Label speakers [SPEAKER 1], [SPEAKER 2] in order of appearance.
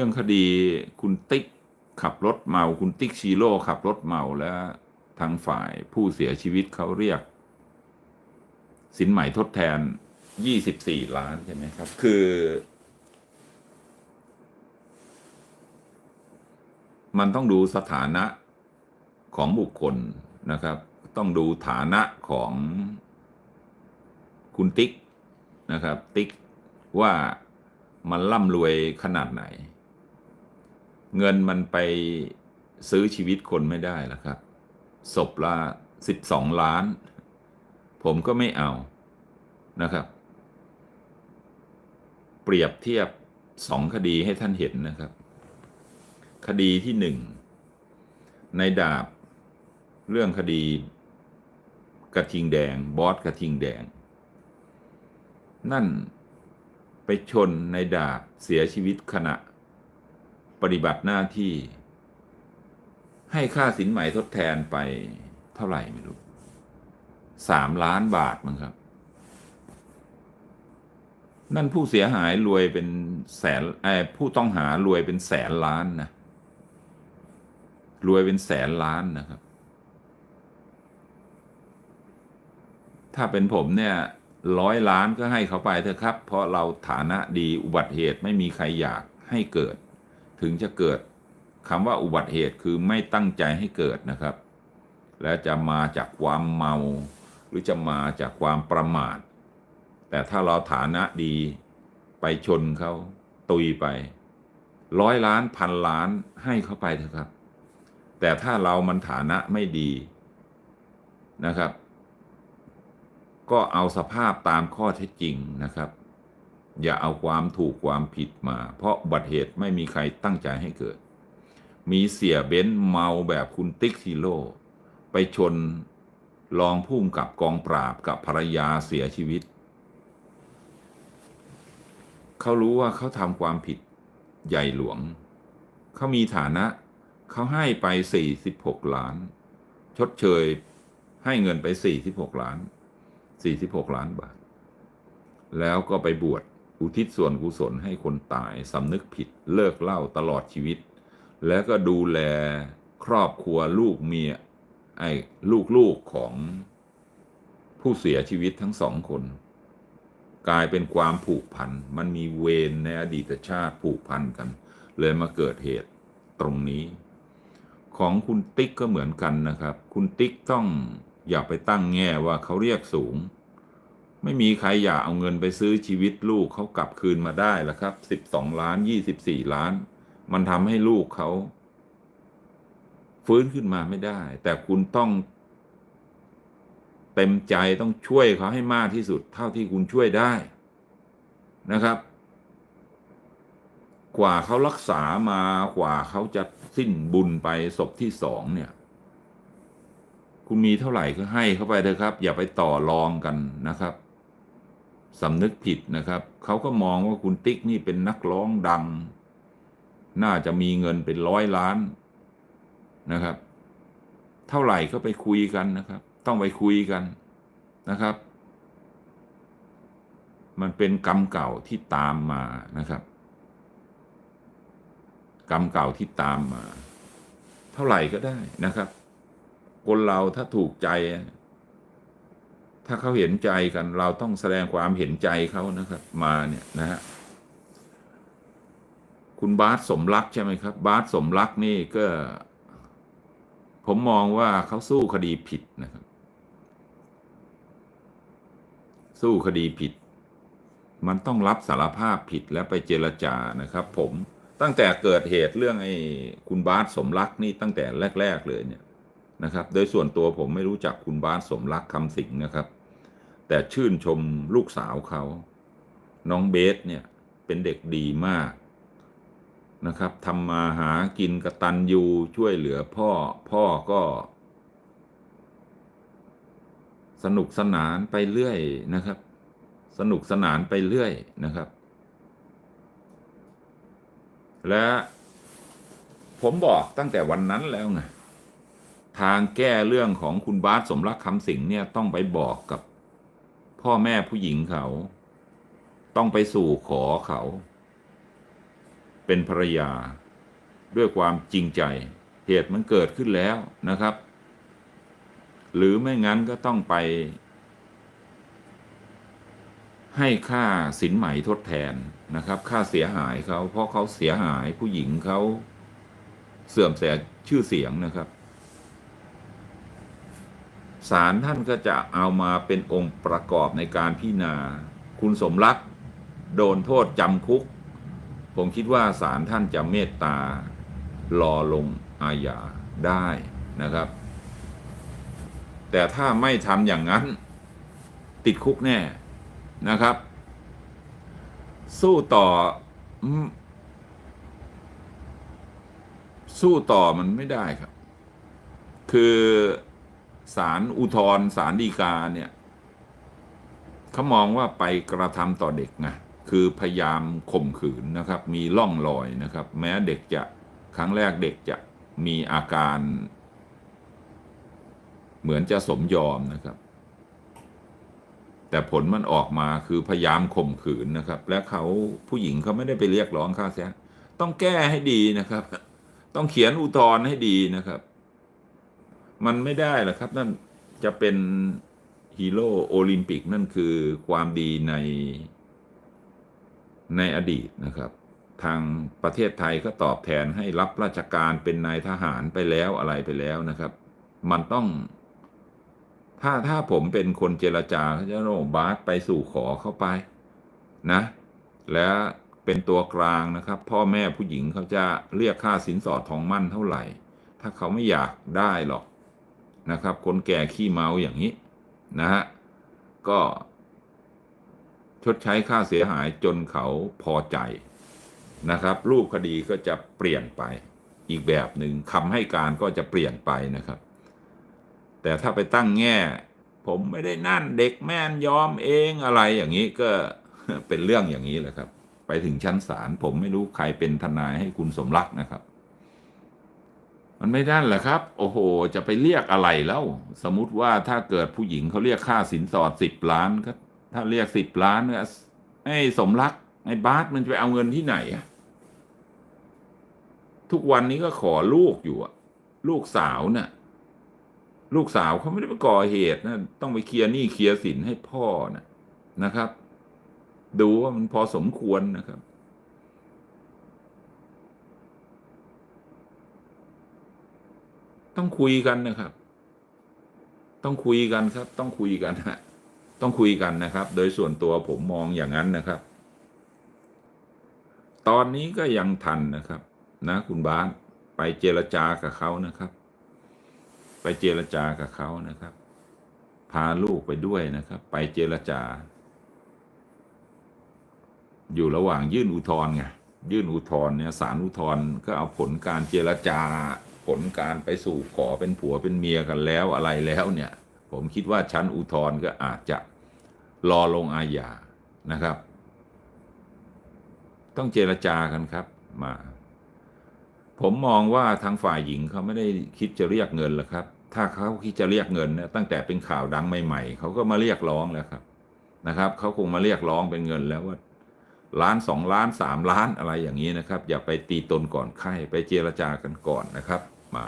[SPEAKER 1] รื่องคดีคุณติ๊กขับรถเมา คุณติ๊กชีโร่ขับรถเมาแล้วทางฝ่ายผู้เสียชีวิตเขาเรียก สินใหม่ทดแทน 24 ล้านใช่ไหมครับ คือ มันต้องดูสถานะของบุคคลนะครับ ต้องดูฐานะของคุณติ๊กนะครับ ติ๊กว่ามันร่ำรวยขนาดไหน เงินมันไปซื้อชีวิตคนไม่ได้หรอกครับ ศพละสิบสองล้าน ผมก็ไม่เอานะครับ เปรียบเทียบสองคดีให้ท่านเห็นนะครับ คดีที่หนึ่งในดาบเรื่องคดีกระทิงแดง บอสกระทิงแดง นั่นไปชนในดาบเสียชีวิตขณะ ปฏิบัติหน้าที่ ให้ค่าสินใหม่ทดแทนไปเท่าไหร่ไม่รู้สามล้านบาทมั้งครับ นั่นผู้เสียหายรวยเป็นแสนไอ้ผู้ต้องหารวยเป็นแสนล้านนะรวยเป็นแสนล้านนะครับ ถ้าเป็นผมเนี่ยร้อยล้านก็ให้เขาไปเถอะครับ เพราะเราฐานะดีอุบัติเหตุไม่มีใครอยากให้เกิด ถึงจะเกิดคำว่าอุบัติเหตุคือไม่ตั้งใจให้เกิดนะครับ และจะมาจากความเมา หรือจะมาจากความประมาท แต่ถ้าเราฐานะดีไปชนเขาตุยไป ร้อยล้านพันล้านให้เขาไปเถอะครับ แต่ถ้าเรามันฐานะไม่ดีนะครับ ก็เอาสภาพตามข้อเท็จจริงนะครับ อย่าเอาความถูกความผิดมา เพราะบัติเหตุไม่มีใครตั้งใจให้เกิด มีเสียเบ้นเมาแบบคุณติ๊กฮีโร่ไปชนรองพุ่มกับกองปราบกับภรรยาเสียชีวิต เขารู้ว่าเขาทำความผิดใหญ่หลวง เขามีฐานะ เขาให้ไป 46 ล้าน ชดเชยให้เงินไป 46 ล้าน 46 ล้านบาท แล้วก็ไปบวช อุทิศส่วนกุศลให้คนตายสำนึกผิดเลิกเหล้าตลอดชีวิต แล้วก็ดูแลครอบครัวลูกเมียไอ้ลูกๆของผู้เสียชีวิตทั้งสองคน กลายเป็นความผูกพัน มันมีเวรในอดีตชาติผูกพันกัน เลยมาเกิดเหตุตรงนี้ ของคุณติ๊กก็เหมือนกันนะครับ คุณติ๊กต้องอย่าไปตั้งแง่ว่าเขาเรียกสูง ไม่มีใครอยากเอาเงินไปซื้อชีวิตลูกเขากลับคืนมาได้แล้วครับสิบสองล้านยี่สิบสี่ล้าน มันทำให้ลูกเขา ฟื้นขึ้นมาไม่ได้ แต่คุณต้องเต็มใจต้องช่วยเขาให้มากที่สุด เท่าที่คุณช่วยได้นะครับ กว่าเขารักษามากว่าเขาจะสิ้นบุญไปศพที่สองเนี่ย คุณมีเท่าไหร่ก็ให้เข้าไปเถอะครับ อย่าไปต่อรองกันนะครับ สำนึกผิดนะครับ เขาก็มองว่าคุณติ๊กนี่เป็นนักร้องดัง น่าจะมีเงินเป็นร้อยล้านนะครับ เท่าไหร่ก็ไปคุยกันนะครับ ต้องไปคุยกันนะครับ มันเป็นกรรมเก่าที่ตามมานะครับ กรรมเก่าที่ตามมา เท่าไหร่ก็ได้นะครับ คนเราถ้าถูกใจ ถ้าเขาเห็นใจกัน เราต้องแสดงความเห็นใจเขานะครับ มาเนี่ยนะฮะคุณบาสสมรักใช่ไหมครับ บาสสมรักนี่ก็ ผมมองว่าเขาสู้คดีผิดนะครับ สู้คดีผิด มันต้องรับสารภาพผิดแล้วไปเจรจานะครับ ผมตั้งแต่เกิดเหตุเรื่องไอ้คุณบาสสมรักนี่ตั้งแต่แรก ๆ เลยเนี่ยนะครับ โดยส่วนตัวผมไม่รู้จักคุณบาสสมรักคำสิงนะครับ แต่ชื่นชมลูกสาวเขา น้องเบสเนี่ยเป็นเด็กดีมากนะครับทำมาหากินกระตันยูช่วยเหลือพ่อพ่อก็ สนุกสนานไปเรื่อยนะครับ สนุกสนานไปเรื่อยนะครับ และผมบอกตั้งแต่วันนั้นแล้วไงทางแก้เรื่องของคุณบาสสมรักคำสิงเนี่ยต้องไปบอกกับ พ่อแม่ผู้หญิงเขา ต้องไปสู่ขอเขา เป็นภรรยา ด้วยความจริงใจเหตุมันเกิดขึ้นแล้วนะครับ หรือไม่งั้นก็ต้องไป ให้ค่าสินไหม่ทดแทนนะครับ ค่าเสียหายเขาเพราะเขาเสียหายผู้หญิงเขาเสื่อมเสียชื่อเสียงนะครับ ศาลท่านก็จะเอามาเป็นองค์ประกอบในการพิจารณา คุณสมรักโดนโทษจำคุก ผมคิดว่าศาลท่านจะเมตตารอลงอาญาได้นะครับ แต่ถ้าไม่ทำอย่างนั้นติดคุกแน่นะครับ สู้ต่อ สู้ต่อมันไม่ได้ครับ คือ ศาลอุทธรศาลฎีกาเนี่ยเขามองว่าไปกระทำต่อเด็กไงคือพยายามข่มขืนนะครับ มีล่องรอยนะครับ แม้เด็กจะครั้งแรกเด็กจะมีอาการ เหมือนจะสมยอมนะครับ แต่ผลมันออกมาคือพยายามข่มขืนนะครับ และเขาผู้หญิงเขาไม่ได้ไปเรียกร้องค่าเสียหายต้องแก้ให้ดีนะครับ ต้องเขียนอุทธรณ์ให้ดีนะครับ มันไม่ได้หรอกครับ นั่นจะเป็นฮีโร่โอลิมปิกนั่นคือความดีในในอดีตนะครับ ทางประเทศไทยก็ตอบแทนให้รับราชการเป็นนายทหารไปแล้วอะไรไปแล้วนะครับ มันต้อง ถ้าถ้าผมเป็นคนเจรจาเขาจะโนบาสไปสู่ขอเข้าไปนะ แล้วเป็นตัวกลางนะครับ พ่อแม่ผู้หญิงเขาจะเรียกค่าสินสอดทองมั่นเท่าไหร่ ถ้าเขาไม่อยากได้หรอก นะครับ คนแก่ขี้เมาอย่างนี้นะฮะก็ ชดใช้ค่าเสียหายจนเขาพอใจนะครับ รูปคดีก็จะเปลี่ยนไปอีกแบบหนึ่งคำให้การก็จะเปลี่ยนไปนะครับ แต่ถ้าไปตั้งแง่ ผมไม่ได้นั่นเด็กแม่นยอมเองอะไรอย่างนี้ก็เป็นเรื่องอย่างนี้แหละครับ ไปถึงชั้นศาลผมไม่รู้ใครเป็นทนายให้คุณสมรักนะครับ มันไม่ได้แหละครับ โอ้โห จะไปเรียกอะไรแล้ว สมมติว่าถ้าเกิดผู้หญิงเขาเรียกค่าสินสอดสิบล้านก็ถ้าเรียกสิบล้านเนี่ยไอ้สมรักไอ้บาสมันจะไปเอาเงินที่ไหนอะทุกวันนี้ก็ขอลูกอยู่อะลูกสาวน่ะ ลูกสาวเขาไม่ได้ไปก่อเหตุนะต้องไปเคลียร์หนี้เคลียร์สินให้พ่อนะนะครับ ดูว่ามันพอสมควรนะครับ ต้องคุยกันนะครับ ต้องคุยกันครับ ต้องคุยกันฮะต้องคุยกันนะครับ โดยส่วนตัวผมมองอย่างนั้นนะครับ ตอนนี้ก็ยังทันนะครับ นะ คุณบ้านไปเจรจากับเขานะครับ ไปเจรจากับเขานะครับ พาลูกไปด้วยนะครับ ไปเจรจา อยู่ระหว่างยื่นอุทธรณ์ไงยื่นอุทธรณ์เนี่ยศาลอุทธรณ์ก็เอาผลการเจรจา ผลการไปสู่ขอเป็นผัวเป็นเมียกันแล้วอะไรแล้วเนี่ย ผมคิดว่าชั้นอุทธรณ์ก็อาจจะรอลงอาญานะครับ ต้องเจรจากันครับมา ผมมองว่าทางฝ่ายหญิงเขาไม่ได้คิดจะเรียกเงินหรอกครับ ถ้าเขาคิดจะเรียกเงินเนี่ยตั้งแต่เป็นข่าวดังใหม่ ๆเขาก็มาเรียกร้องแล้วครับนะครับเขาคงมาเรียกร้องเป็นเงินแล้วว่า ล้านสองล้านสามล้านอะไรอย่างนี้นะครับ อย่าไปตีตนก่อนไข้ไปเจรจากันก่อนนะครับ มา